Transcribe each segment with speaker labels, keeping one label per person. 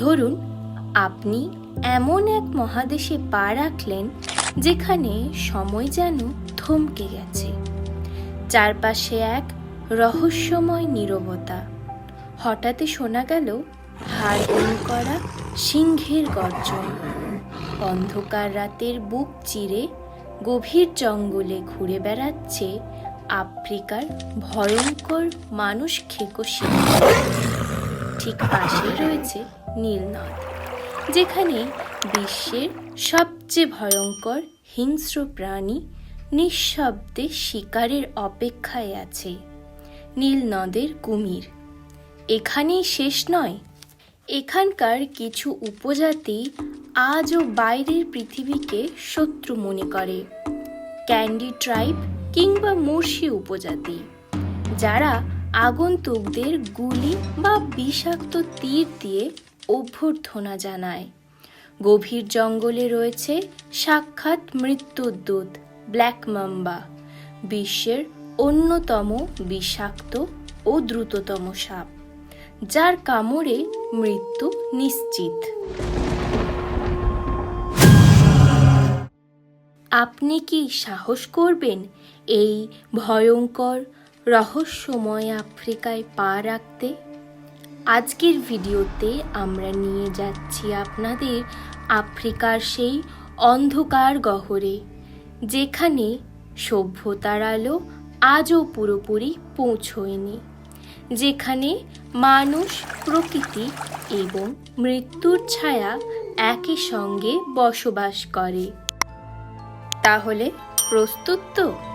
Speaker 1: ধরুন, আপনি এমন এক মহাদেশে পা রাখলেন যেখানে সময় যেন থমকে গেছে। চারপাশে এক রহস্যময় নীরবতা। হঠাৎই শোনা গেল হাড় করা সিংহের গর্জন। অন্ধকার রাতের বুক চিরে গভীর জঙ্গলে ঘুরে বেড়াচ্ছে আফ্রিকার ভয়ঙ্কর মানুষ খেকো সিংহ ঠিক পাশেই রয়েছে নীলনদ যেখানে বিশ্বের সবচেয়ে ভয়ঙ্কর হিংস্র প্রাণী নিঃশব্দে শিকারের অপেক্ষায় আছে নীলনদের কুমির। এখানেই শেষ নয়, এখানকার কিছু উপজাতি আজও বাইরের পৃথিবীকে শত্রু মনে করে, ক্যান্ডি ট্রাইব কিংবা মুর্শি উপজাতি, যারা আগন্তুকদের গুলি বা বিষাক্ত তীর দিয়ে অভ্যর্থনা জানায়। গভীর জঙ্গলে রয়েছে সাক্ষাৎ মৃত্যুর দূত ব্ল্যাক মাম্বা, বিশ্বের অন্যতম বিষাক্ত ও দ্রুততম সাপ, যার কামড়ে মৃত্যু নিশ্চিত। আপনি কি সাহস করবেন এই ভয়ঙ্কর রহস্যময় আফ্রিকায় পা রাখতে আজকের ভিডিওতে আমরা নিয়ে যাচ্ছি আপনাদের আফ্রিকার সেই অন্ধকার গহরে, যেখানে সভ্যতার আলো আজও পুরোপুরি পৌঁছয়নি, যেখানে মানুষ প্রকৃতি এবং মৃত্যুর ছায়া একই সঙ্গে বসবাস করে। তাহলে প্রস্তুত তো?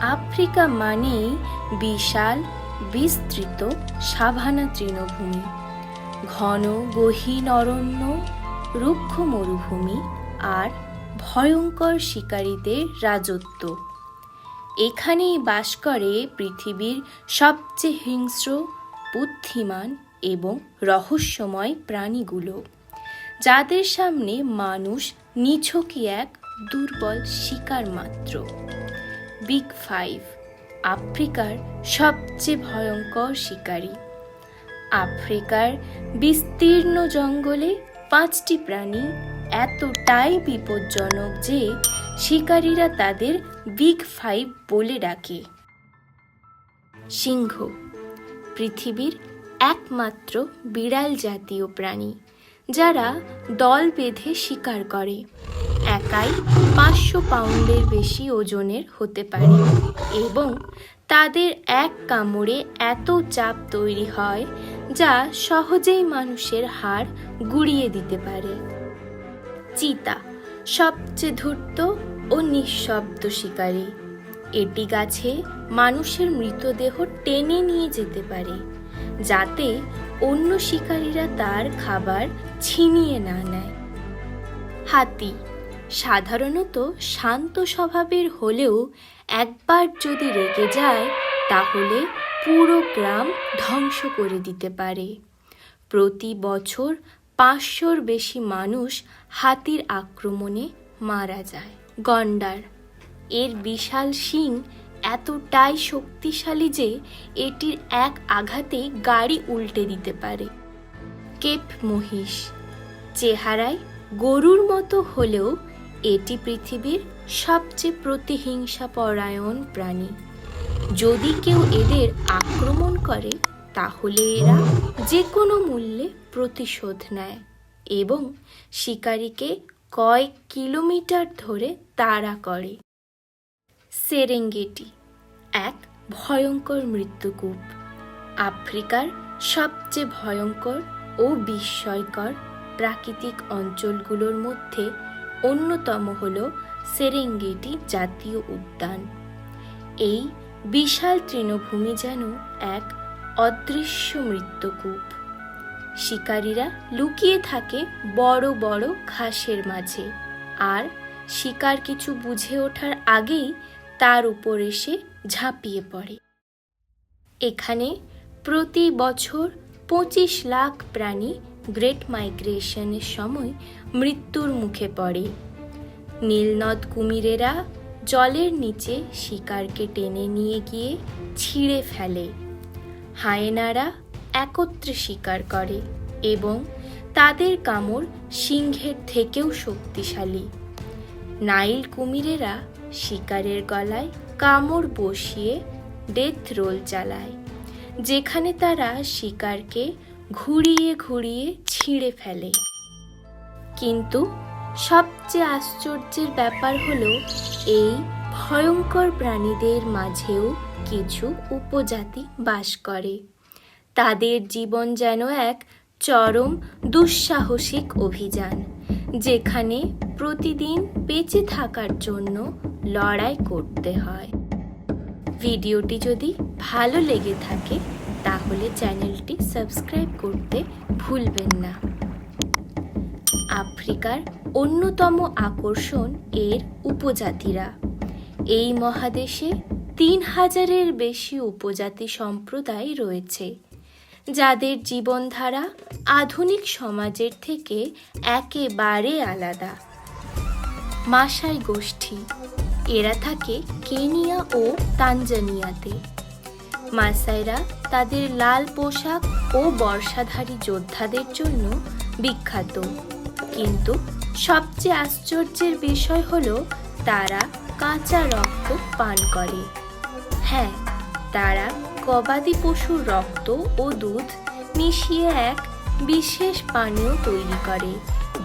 Speaker 1: আফ্রিকা মানেই বিশাল, বিস্তৃত, সাভানা তৃণভূমি। ঘন, গহীন অরণ্য, রুক্ষ মরুভূমি আর ভয়ঙ্কর শিকারীদের রাজত্ব। এখানেই বাস করে পৃথিবীর সবচেয়ে হিংস্র, বুদ্ধিমান এবং রহস্যময় প্রাণীগুলো, যাদের সামনে মানুষ নিছকই এক দুর্বল শিকার মাত্র। বিগ ফাইভ, আফ্রিকার সবচেয়ে ভয়ঙ্কর শিকারী। আফ্রিকার বিস্তীর্ণ জঙ্গলে পাঁচটি প্রাণী এতটাই বিপজ্জনক যে শিকারীরা তাদের বিগ ফাইভ বলে ডাকে। সিংহ, পৃথিবীর একমাত্র বিড়াল জাতীয় প্রাণী, যারা দল বেঁধে শিকার করে। একাই পাঁচশো পাউন্ডের বেশি ওজনের হতে পারে এবং তাদের এক কামড়ে এত চাপ তৈরি হয় যা সহজেই মানুষের হাড় গুড়িয়ে দিতে পারে। চিতা সবচেয়ে ধূর্ত ও নিঃশব্দ শিকারী। এটি গাছে মানুষের মৃতদেহ টেনে নিয়ে যেতে পারে, যাতে অন্য শিকারীরা তার খাবার ছিনিয়ে না নেয়। হাতি সাধারণত শান্ত স্বভাবের হলেও একবার যদি রেগে যায়, তাহলে পুরো গ্রাম ধ্বংস করে দিতে পারে। প্রতি বছর পাঁচশোর বেশি মানুষ হাতির আক্রমণে মারা যায়। গন্ডার, এর বিশাল শিং এতটাই শক্তিশালী যে এটির এক আঘাতে গাড়ি উল্টে দিতে পারে। কেপ মহিষ, চেহারায় গরুর মতো হলেও এটি পৃথিবীর সবচেয়ে প্রতিহিংসা পরায়ণ প্রাণী। যদি কেউ এদের আক্রমণ করে, তাহলে এরা যে কোনো মূল্যে প্রতিশোধ নেয় এবং শিকারীকে কয়েক কিলোমিটার ধরে তাড়া করে। সেরেঙ্গেটি, এক ভয়ঙ্কর মৃত্যুকূপ, আফ্রিকার সবচেয়ে ভয়ঙ্কর ও বিস্ময়কর প্রাকৃতিক অঞ্চলগুলোর মধ্যে অন্যতম হল সেরেঙ্গেটি জাতীয় উদ্যান। এই বিশাল তৃণভূমি যেন এক অদৃশ্য মৃত্যুকূপ। শিকারীরা লুকিয়ে থাকে বড় বড় ঘাসের মাঝে। আর শিকার কিছু বুঝে ওঠার আগেই তার উপর এসে ঝাঁপিয়ে পড়ে। এখানে প্রতি বছর পঁচিশ লাখ প্রাণী গ্রেট মাইগ্রেশনের সময় মৃত্যুর মুখে পড়ে। নীলনদ কুমিরেরা জলের নিচে শিকারকে টেনে নিয়ে গিয়ে ছিঁড়ে ফেলে। হায়েনারা একত্রে শিকার করে এবং তাদের কামড় সিংহের থেকেও শক্তিশালী। নাইল কুমিরেরা শিকারের গলায় কামড় বসিয়ে ডেথ রোল চালায়, যেখানে তারা শিকারকে ঘুরিয়ে ঘুরিয়ে ছিঁড়ে ফেলে। কিন্তু সবচেয়ে আশ্চর্যের ব্যাপার হলো এই ভয়ঙ্কর প্রাণীদের মাঝেও কিছু উপজাতি বাস করে। তাদের জীবন যেন এক চরম দুঃসাহসিক অভিযান, যেখানে প্রতিদিন বেঁচে থাকার জন্য লড়াই করতে হয়। ভিডিওটি যদি ভালো লেগে থাকে, তাহলে চ্যানেলটি সাবস্ক্রাইব করতে ভুলবেন না। আফ্রিকার অন্যতম আকর্ষণ এর উপজাতিরা। এই মহাদেশে তিন হাজারের বেশি উপজাতি সম্প্রদায় রয়েছে, যাদের জীবনধারা আধুনিক সমাজের থেকে একেবারে আলাদা। মাসাই গোষ্ঠী, এরা থাকে কেনিয়া ও তানজানিয়াতে। মাসাইরা তাদের লাল পোশাক ও বর্ষাধারী যোদ্ধাদের জন্য বিখ্যাত। কিন্তু সবচেয়ে আশ্চর্যের বিষয় হলো তারা কাঁচা রক্ত পান করে। হ্যাঁ তারা গবাদি পশুর রক্ত ও দুধ মিশিয়ে এক বিশেষ পানীয় তৈরি করে,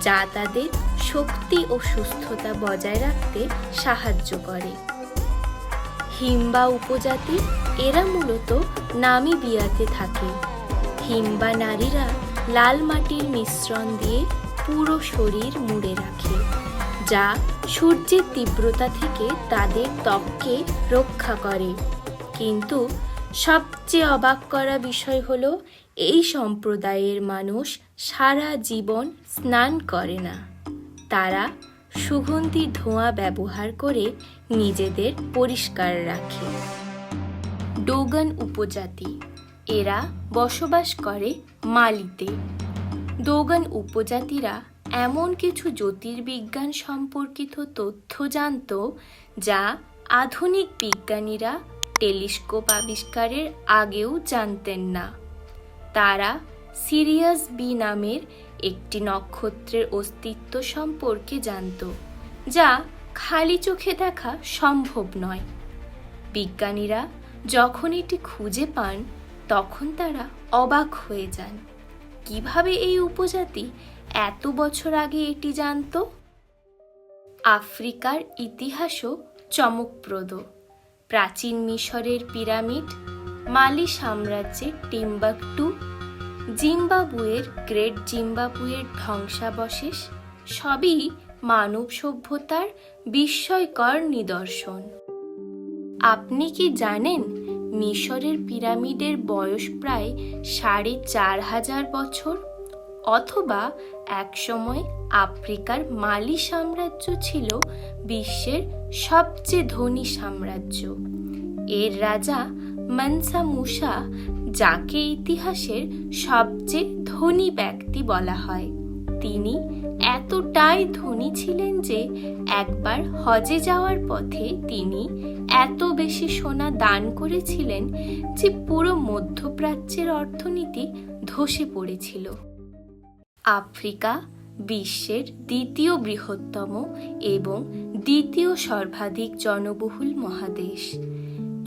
Speaker 1: যা তাদের শক্তি ও সুস্থতা বজায় রাখতে সাহায্য করে। হিম্বা উপজাতি এরা মূলত নামিবিয়াতে থাকে। হিম্বা নারীরা লাল মাটির মিশ্রণ দিয়ে পুরো শরীর মুড়ে রাখে, যা সূর্যের তীব্রতা থেকে তাদের ত্বককে রক্ষা করে। কিন্তু সবচেয়ে অবাক করা বিষয় হলো, এই সম্প্রদায়ের মানুষ সারা জীবন স্নান করে না। তারা সুগন্ধি ধোঁয়া ব্যবহার করে নিজেদের পরিষ্কার রাখে। ডোগান উপজাতি, এরা বসবাস করে মালিতে। ডোগান উপজাতিরা এমন কিছু জ্যোতির্বিজ্ঞান সম্পর্কিত তথ্য জানত যা আধুনিক বিজ্ঞানীরা টেলিস্কোপ আবিষ্কারের আগেও জানতেন না। তারা সিরিয়াস বি নামের একটি নক্ষত্রের অস্তিত্ব সম্পর্কে জানত, যা খালি চোখে দেখা সম্ভব নয়। বিজ্ঞানীরা যখন এটি খুঁজে পান, তখন তারা অবাক হয়ে যান। কীভাবে এই উপজাতি এত বছর আগে এটি জানত? আফ্রিকার ইতিহাসও চমকপ্রদ। প্রাচীন মিশরের পিরামিড, মালি সাম্রাজ্যের টিম্বাকটু, জিম্বাবুয়ের গ্রেট জিম্বাবুয়ের ধ্বংসাবশেষ, সবই মানব সভ্যতার বিস্ময়কর নিদর্শন। আপনি কি জানেন মিশরের পিরামিডের বয়স প্রায় সাড়ে চার হাজার বছর, অথবা একসময় আফ্রিকার মালি সাম্রাজ্য ছিল বিশ্বের সবচেয়ে ধনী সাম্রাজ্য। এর রাজা মনসা মুসা, যাকে ইতিহাসের সবচেয়ে ধনী ব্যক্তি বলা হয়, তিনি এতটাই ধনী ছিলেন যে একবার হজে যাওয়ার পথে তিনি এত বেশি সোনা দান করেছিলেন যে পুরো মধ্যপ্রাচ্যের অর্থনীতি ধসে পড়েছিল। আফ্রিকা বিশ্বের দ্বিতীয় বৃহত্তম এবং দ্বিতীয় সর্বাধিক জনবহুল মহাদেশ।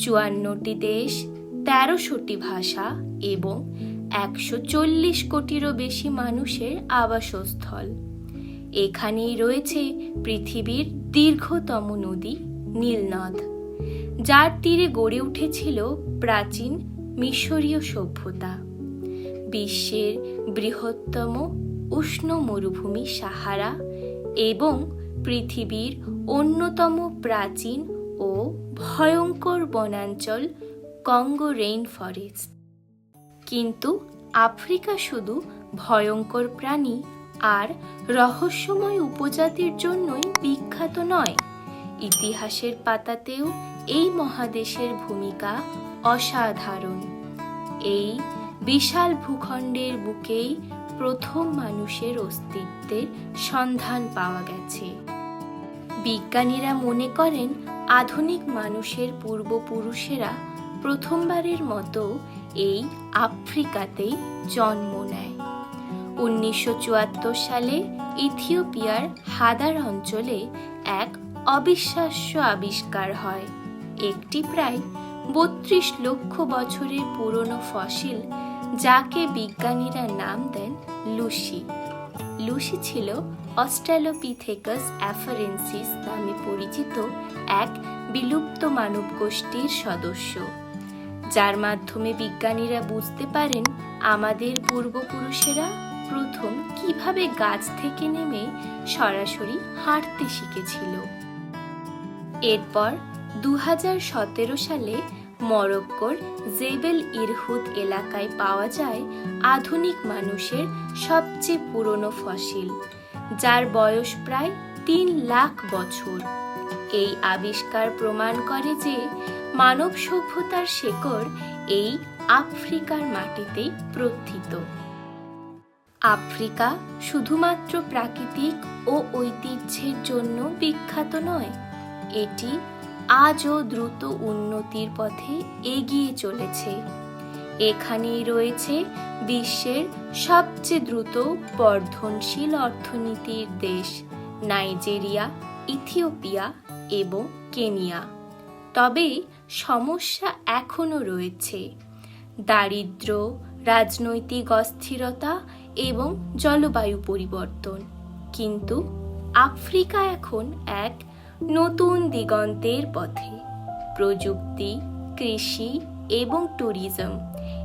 Speaker 1: চুয়ান্নটি দেশ, তেরোশোটি ভাষা এবং একশো চল্লিশ কোটিরও বেশি মানুষের আবাসস্থল। এখানেই রয়েছে পৃথিবীর দীর্ঘতম নদী নীলনদ। যার তীরে গড়ে উঠেছিল প্রাচীন মিশরীয় সভ্যতা। বিশ্বের বৃহত্তম উষ্ণ মরুভূমি সাহারা এবং পৃথিবীর অন্যতম প্রাচীন ও ভয়ঙ্কর বনাঞ্চল কঙ্গো রেইন ফরেস্ট। কিন্তু আফ্রিকা শুধু ভয়ঙ্কর প্রাণী আর রহস্যময় উপজাতির জন্যই বিখ্যাত নয়। ইতিহাসের পাতাতেও এই মহাদেশের ভূমিকা অসাধারণ। এই বিশাল ভূখণ্ডের বুকেই প্রথম মানুষের অস্তিত্বের সন্ধান পাওয়া গেছে। বিজ্ঞানীরা মনে করেন, আধুনিক মানুষের পূর্বপুরুষেরা প্রথমবারের মতো এই আফ্রিকাতেই জন্ম নেয়। উনিশশো চুয়াত্তর সালে ইথিওপিয়ার হাদার অঞ্চলে এক অবিশ্বাস্য আবিষ্কার হয়। একটি প্রায় বত্রিশ লক্ষ বছরের পুরনো ফসিল, যাকে বিজ্ঞানীরা নাম দেন লুসি লুসি ছিল অস্ট্রালোপিথেকাস অ্যাফারেন্সিস নামে পরিচিত এক বিলুপ্ত মানব গোষ্ঠীর সদস্য। যার মাধ্যমে বিজ্ঞানীরা বুঝতে পারেন, আমাদের পূর্বপুরুষেরা প্রথম কীভাবে গাছ থেকে নেমে সরাসরি হাঁটতে শিখেছিল। এরপর দু সালে মরক্কোর জেবেল ইরহুদ এলাকায় পাওয়া যায় আধুনিক মানুষের সবচেয়ে পুরনো ফসিল, যার বয়স প্রায় তিন লাখ বছর। এই আবিষ্কার প্রমাণ করে যে মানব সভ্যতার শেকড় এই আফ্রিকার মাটিতেই প্রথিত। আফ্রিকা শুধুমাত্র প্রাকৃতিক ও ঐতিহ্যের জন্য বিখ্যাত নয়। এটি আজও দ্রুত উন্নতির পথে এগিয়ে চলেছে। এখানেই রয়েছে বিশ্বের সবচেয়ে দ্রুত বর্ধনশীল অর্থনীতির দেশ নাইজেরিয়া, ইথিওপিয়া এবং কেনিয়া। তবে সমস্যা এখনও রয়েছে। দারিদ্র্য, রাজনৈতিক অস্থিরতা এবং জলবায়ু পরিবর্তন। কিন্তু আফ্রিকা এখন এক নতুন দিগন্তের পথে। প্রযুক্তি, কৃষি এবং ট্যুরিজম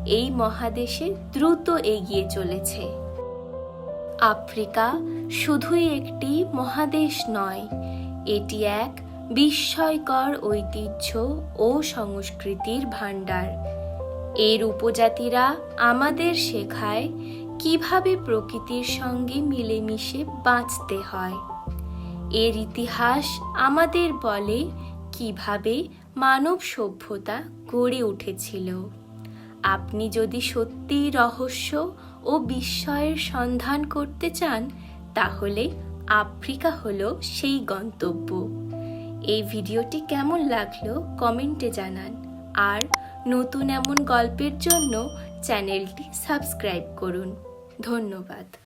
Speaker 1: এই মহাদেশে দ্রুত এগিয়ে চলেছে। আফ্রিকা শুধুই একটি মহাদেশ নয়, এটি এক বিস্ময়কর ঐতিহ্য ও সংস্কৃতির ভাণ্ডার। এর উপজাতিরা আমাদের শেখায় কীভাবে প্রকৃতির সঙ্গে মিলেমিশে বাঁচতে হয়? এর ইতিহাস আমাদের বলে কীভাবে মানব সভ্যতা গড়ে উঠেছিল। আপনি যদি সত্যি রহস্য ও বিস্ময়ের সন্ধান করতে চান, তাহলে আফ্রিকা হলো সেই গন্তব্য। এই ভিডিওটি কেমন লাগল কমেন্টে জানান। আর নতুন এমন গল্পের জন্য চ্যানেলটি সাবস্ক্রাইব করুন। ধন্যবাদ।